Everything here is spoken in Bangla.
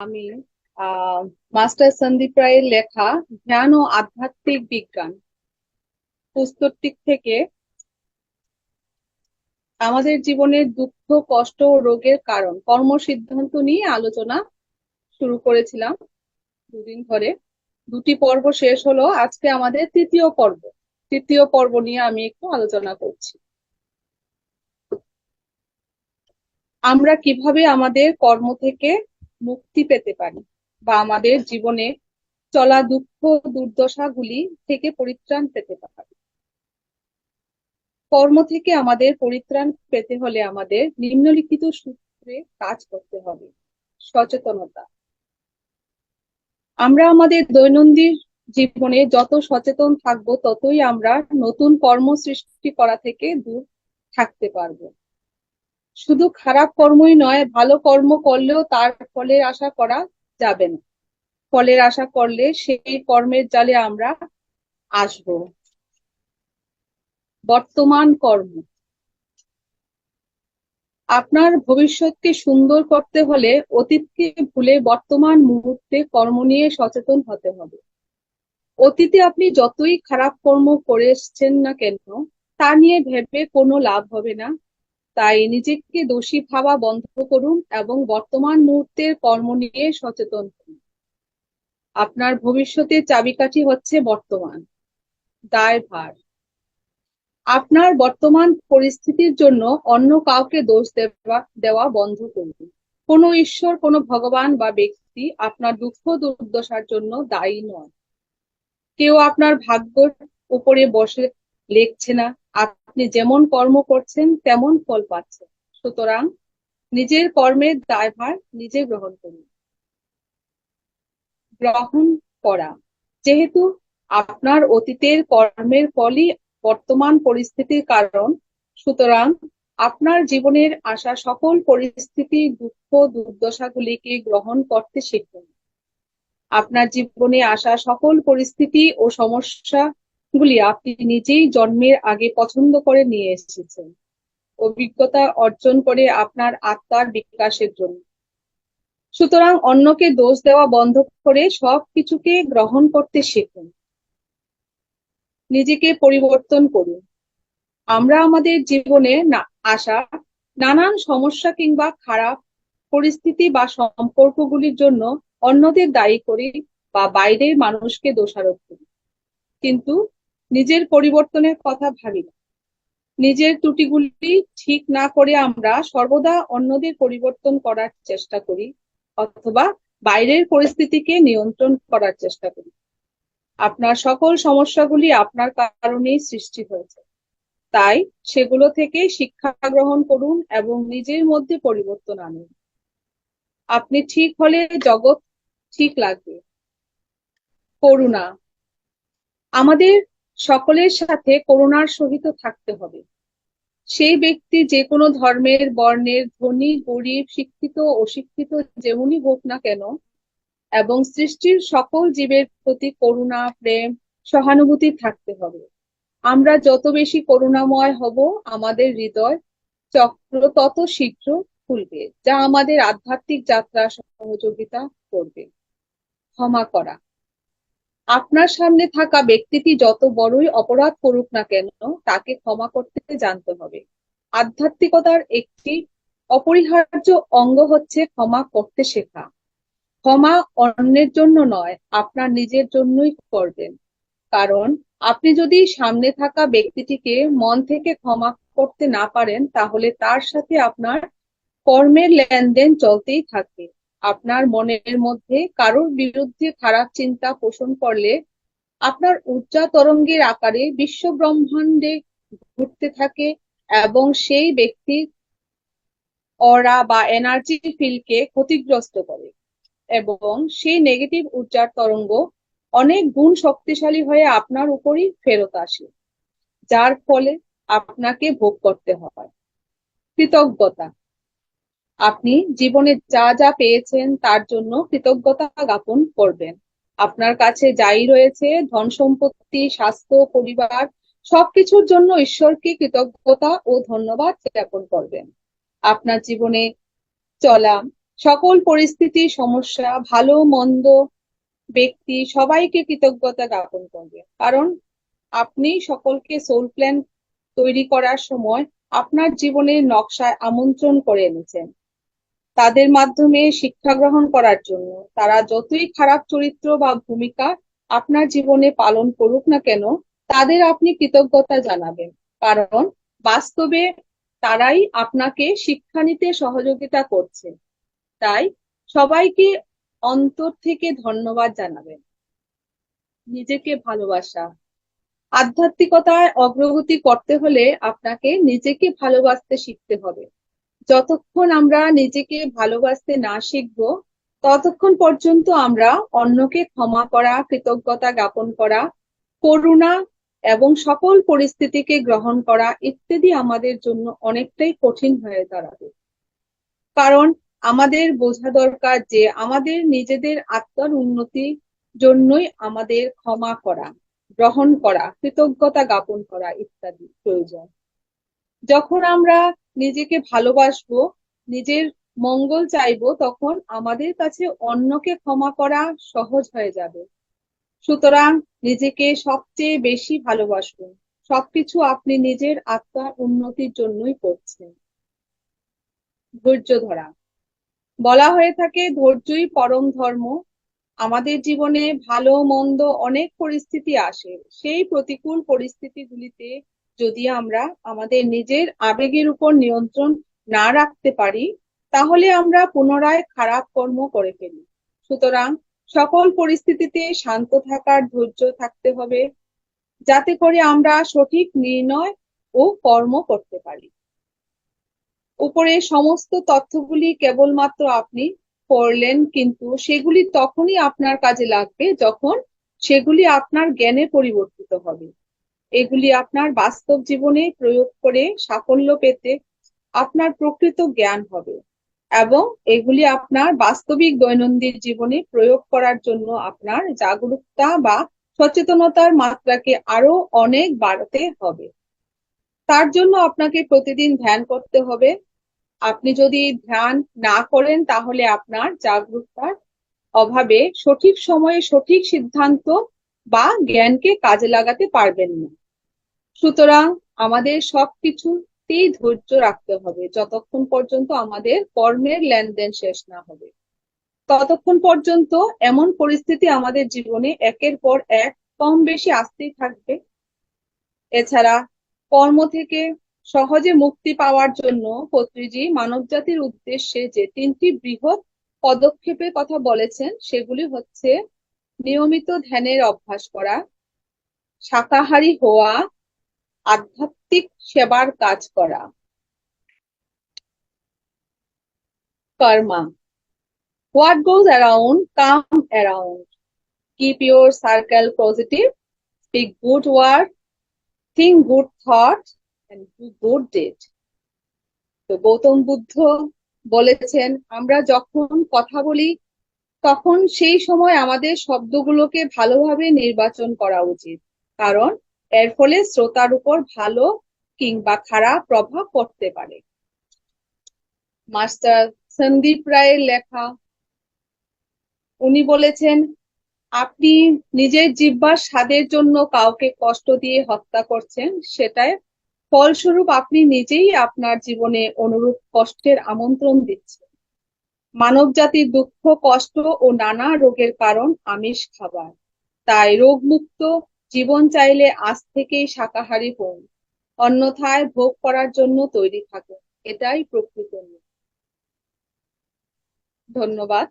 আমি মাস্টার সন্দীপ রায়ের লেখা ধ্যান ও আধ্যাত্মিক বিজ্ঞান। পুস্তকটি থেকে আমাদের জীবনের দুঃখ, কষ্ট ও রোগের কারণ কর্ম সিদ্ধান্ত নিয়ে আলোচনা শুরু করেছিলাম দুদিন ধরে। দুটি পর্ব শেষ হলো, আজকে আমাদের তৃতীয় পর্ব। তৃতীয় পর্ব নিয়ে আমি একটু আলোচনা করছি। আমরা কীভাবে আমাদের কর্ম থেকে মুক্তি পেতে পারি বা আমাদের জীবনে চলা দুঃখ দুর্দশাগুলি থেকে পরিত্রাণ পেতে পারি। কর্ম থেকে আমাদের পরিত্রাণ পেতে হলে আমাদের নিম্নলিখিত সূত্রে কাজ করতে হবে, সচেতনতা। আমরা আমাদের দৈনন্দিন জীবনে যত সচেতন থাকব, ততই আমরা নতুন কর্ম সৃষ্টি করা থেকে দূর থাকতে পারব। শুধু খারাপ কর্মই নয়, ভালো কর্ম করলেও তার ফলের আশা করা যাবে না। ফলের আশা করলে সেই কর্মের জালে আমরা আসব। বর্তমান কর্ম। আপনার ভবিষ্যৎকে সুন্দর করতে হলে অতীতকে ভুলে বর্তমান মুহূর্তে কর্ম নিয়ে সচেতন হতে হবে। অতীতে আপনি যতই খারাপ কর্ম করে এসছেন না কেন, তা নিয়ে ভেবে কোনো লাভ হবে না। তাই নিজেকে দোষী ভাবা বন্ধ করুন এবং বর্তমান মুহূর্তের কর্ম নিয়ে সচেতন হন। আপনার ভবিষ্যতের চাবিকাঠি হচ্ছে বর্তমান। দায়ভার আপনার বর্তমান পরিস্থিতির জন্য অন্য কাউকে দোষ দেওয়া দেওয়া বন্ধ করুন। কোনো ঈশ্বর, কোনো ভগবান বা ব্যক্তি আপনার দুঃখ দুর্দশার জন্য দায়ী নয় কেউ আপনার ভাগ্যর উপরে বসে লেখছে না। আপনি যেমন কর্ম করছেন, তেমন ফল পাচ্ছেন। সুতরাং নিজের কর্মের দায়ভার নিজে গ্রহণ করুন। গ্রহণ করা। যেহেতু আপনার অতীতের কর্মের ফলই বর্তমান পরিস্থিতির কারণ, সুতরাং আপনার জীবনের আসা সকল পরিস্থিতি, দুঃখ, দুর্দশাগুলিকে গ্রহণ করতে শিখুন। আপনার জীবনে আসা সকল পরিস্থিতি ও সমস্যা গুলি আপনি নিজেই জন্মের আগে পছন্দ করে নিয়ে এসেছেন। অভিজ্ঞতা অর্জন করে আপনার আত্মার বিকাশের জন্য। সুতরাং অন্যকে দোষ দেওয়া বন্ধ করে সব কিছুকে গ্রহণ করতে শিখুন। নিজেকে পরিবর্তন করুন। আমরা আমাদের জীবনে আসা, নানান সমস্যা কিংবা খারাপ পরিস্থিতি বা সম্পর্কগুলির জন্য অন্যদের দায়ী করি বা বাইরের মানুষকে দোষারোপ করি। কিন্তু নিজের পরিবর্তনের কথা ভাবি না। নিজের ত্রুটিগুলি ঠিক না করে আমরা সর্বদা অন্যদের পরিবর্তন করার চেষ্টা করি অথবা বাইরের পরিস্থিতিকে নিয়ন্ত্রণ করার চেষ্টা করি। আপনার সকল সমস্যাগুলি আপনার কারণেই সৃষ্টি হয়েছে। তাই সেগুলো থেকে শিক্ষা গ্রহণ করুন এবং নিজের মধ্যে পরিবর্তন আনুন। আপনি ঠিক হলে জগৎ ঠিক লাগবে। করুণা। আমাদের সকলের সাথে করুণার সহিত থাকতে হবে। সেই ব্যক্তি যে কোনো ধর্মের, বর্ণের, ধনী, গরিব, শিক্ষিত, অশিক্ষিত, যেমনই হোক না কেন, এবং সৃষ্টির সকল জীবের প্রতি করুণা, প্রেম, সহানুভূতি থাকতে হবে। আমরা যত বেশি করুণাময় হব, আমাদের হৃদয় চক্র তত শীঘ্র খুলবে, যা আমাদের আধ্যাত্মিক যাত্রা সহযোগিতা করবে। ক্ষমা করা। আপনার সামনে থাকা ব্যক্তিটি যত বড়ই অপরাধ করুক না কেন, তাকে ক্ষমা করতে জানতে হবে। আধ্যাত্মিকতার একটি অপরিহার্য অঙ্গ হচ্ছে ক্ষমা করতে শেখা। ক্ষমা অন্যের জন্য নয়, আপনার নিজের জন্যই করবেন। কারণ, আপনি যদি সামনে থাকা ব্যক্তিটিকে মন থেকে ক্ষমা করতে না পারেন, তাহলে তার সাথে আপনার কর্মের লেনদেন চলতেই থাকবে। আপনার মনের মধ্যে কারোর বিরুদ্ধে খারাপ চিন্তা পোষণ করলে আপনার ঊর্জা তরঙ্গের আকারে বিশ্ব ব্রহ্মাণ্ডে ঘুরতে থাকে এবং সেই ব্যক্তির অরা বা এনার্জি ফিল্ডকে ক্ষতিগ্রস্ত করে এবং সেই নেগেটিভ ঊর্জার তরঙ্গ অনেক গুণ শক্তিশালী হয়ে আপনার উপরই ফেরত আসে, যার ফলে আপনাকে ভোগ করতে হয়। কৃতজ্ঞতা। আপনি জীবনে যা যা পেয়েছেন তার জন্য কৃতজ্ঞতা জ্ঞাপন করবেন। আপনার কাছে যাই রয়েছে, ধন সম্পত্তি, স্বাস্থ্য, পরিবার, সবকিছুর জন্য ঈশ্বরকে কৃতজ্ঞতা ও ধন্যবাদ জ্ঞাপন করবেন। আপনার জীবনে চলা সকল পরিস্থিতি, সমস্যা, ভালো, মন্দ ব্যক্তি সবাইকে কৃতজ্ঞতা জ্ঞাপন করবে কারণ আপনি সকলকে সোল প্ল্যান তৈরি করার সময় আপনার জীবনের নকশায় আমন্ত্রণ করে এনেছেন। তাদের মাধ্যমে শিক্ষা গ্রহণ করার জন্য। তারা যতই খারাপ চরিত্র বা ভূমিকা আপনার জীবনে পালন করুক না কেন, তাদের আপনি কৃতজ্ঞতা জানাবেন। কারণ বাস্তবে তারাই আপনাকে শিক্ষা নিতে সহযোগিতা করছে। তাই সবাইকে অন্তর থেকে ধন্যবাদ জানাবেন। নিজেকে ভালোবাসা। আধ্যাত্মিকতায় অগ্রগতি করতে হলে আপনাকে নিজেকে ভালোবাসতে শিখতে হবে। যতক্ষণ আমরা নিজেকে ভালোবাসতে না শিখব, ততক্ষণ পর্যন্ত আমরা অন্যকে ক্ষমা করা, কৃতজ্ঞতা জ্ঞাপন করা, করুণা এবং সকল পরিস্থিতিকে গ্রহণ করা ইত্যাদি আমাদের জন্য অনেকটাই কঠিন হয়ে দাঁড়াবে। কারণ আমাদের বোঝা দরকার যে আমাদের নিজেদের আত্মার উন্নতির জন্যই আমাদের ক্ষমা করা, গ্রহণ করা, কৃতজ্ঞতা জ্ঞাপন করা ইত্যাদি প্রয়োজন। যখন আমরা নিজেকে ভালোবাসবো, নিজের মঙ্গল চাইব, তখন আমাদের কাছে অন্যকে ক্ষমা করা সহজ হয়ে যাবে। সুতরাং নিজেকে সবচেয়ে বেশি ভালোবাসুন সবকিছু আপনি নিজের আত্মার উন্নতির জন্যই করছেন। ধৈর্য ধরা বলা হয়ে থাকে, ধৈর্যই পরম ধর্ম। আমাদের জীবনে ভালো, মন্দ অনেক পরিস্থিতি আসে। সেই প্রতিকূল পরিস্থিতিগুলিতে যদি আমরা আমাদের নিজের আবেগের উপর নিয়ন্ত্রণ না রাখতে পারি, তাহলে আমরা পুনরায় খারাপ কর্ম করে ফেলি। সুতরাং সকল পরিস্থিতিতে শান্ত থাকার ধৈর্য থাকতে হবে, যাতে করে আমরা সঠিক নির্ণয় ও কর্ম করতে পারি। উপরে সমস্ত তথ্যগুলি কেবলমাত্র আপনি পড়লেন, কিন্তু সেগুলি তখনই আপনার কাজে লাগবে যখন সেগুলি আপনার জ্ঞানে পরিবর্তিত হবে। এগুলি আপনার বাস্তব জীবনে প্রয়োগ করে সাফল্য পেতে আপনার প্রকৃত জ্ঞান হবে এবং এগুলি আপনার বাস্তবিক দৈনন্দিন জীবনে প্রয়োগ করার জন্য আপনার জাগরুকতা বা সচেতনতার মাত্রাকে আরও অনেক বাড়াতে হবে। তার জন্য আপনাকে প্রতিদিন ধ্যান করতে হবে। আপনি যদি ধ্যান না করেন তাহলে আপনার জাগরুকতার অভাবে সঠিক সময়ে সঠিক সিদ্ধান্ত বা জ্ঞানকে কাজে লাগাতে পারবেন না। সুতরাং আমাদের সবকিছুতেই ধৈর্য রাখতে হবে। যতক্ষণ পর্যন্ত আমাদের কর্মের লেনদেন শেষ না হবে। ততক্ষণ পর্যন্ত এমন পরিস্থিতি আমাদের জীবনে একের পর এক কম বেশি আসতেই থাকবে। এছাড়া কর্ম থেকে সহজে মুক্তি পাওয়ার জন্য পত্রিজি মানবজাতির উদ্দেশ্যে যে তিনটি বৃহৎ পদক্ষেপের কথা বলেছেন, সেগুলি হচ্ছে নিয়মিত ধ্যানের অভ্যাস করা, শাকাহারী হওয়া আধ্যাত্মিক সেবার কাজ করা। Karma. What goes around comes around keep your circle positive speak good word think good thought good deed. তো গৌতম বুদ্ধ বলেছেন, আমরা যখন কথা বলি, তখন সেই সময় আমাদের শব্দগুলোকে ভালোভাবে নির্বাচন করা উচিত। কারণ এর ফলে শ্রোতার উপর ভালো কিংবা খারাপ প্রভাব পড়তে পারে। মাস্টার সন্দীপ রায়ের লেখা, উনি বলেছেন, আপনি নিজের জিব্বার স্বাদের জন্য কাউকে কষ্ট দিয়ে হত্যা করছেন, সেটাই ফলস্বরূপ আপনি নিজেই আপনার জীবনে অনুরূপ কষ্টের আমন্ত্রণ দিচ্ছেন। মানব জাতির দুঃখ, কষ্ট ও নানা রোগের কারণ আমিষ খাবার। তাই রোগমুক্ত জীবন চাইলে আজ থেকেই শাকাহারী হন অন্যথায় ভোগ করার জন্য তৈরি থাকুন এটাই প্রকৃত নিয়ম। ধন্যবাদ।